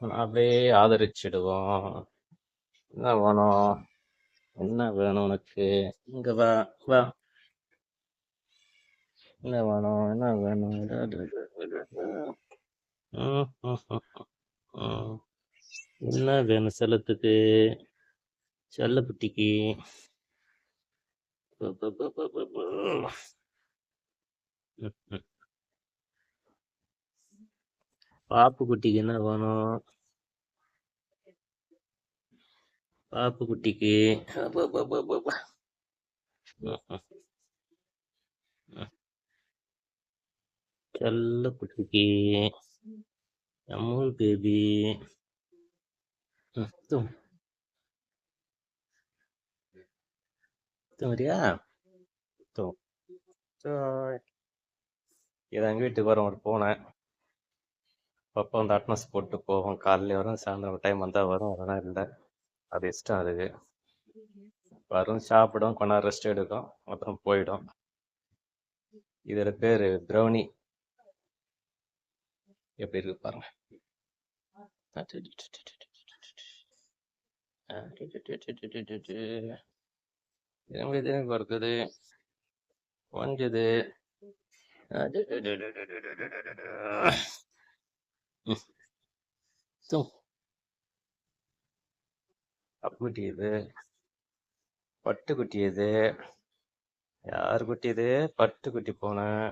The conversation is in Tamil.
நாவே ஆதரிச்சிடுவோம் என்ன வேணும்? என்ன வேணும் உனக்கு? இங்க வா வா. என்ன வேணும்? என்ன வேணும்? என்ன வேணும் செல்லத்துக்கு? செல்லக்குட்டிக்கு பு, பாப்பு குட்டிக்கு என்ன வேணும்? பாப்பு குட்டிக்கு செல்ல குட்டிக்கு அமுல் பேபி வரியா? தூங்கு எங்கள் வீட்டுக்கு வரோம் ஒரு போனேன். அப்போ வந்து அட்னஸ் போட்டு போவோம் காலையில வரும் சாயந்தரம் டைம் வந்தால் வரும் அதெல்லாம் இல்லை அது இஷ்டம் அதுக்கு வரும் சாப்பிடும் கொஞ்ச நேரம் ரெஸ்ட் எடுக்கும் அப்புறம் போயிடும் இதோட பேர் ப்ரௌனி எப்படி இருக்கு பாருங்க திரும்பி திரும்பி பறக்குது கொஞ்சது அப்புக்குட்டி இது பட்டு குட்டி இது யார் குட்டி இது பட்டு குட்டி போனேன்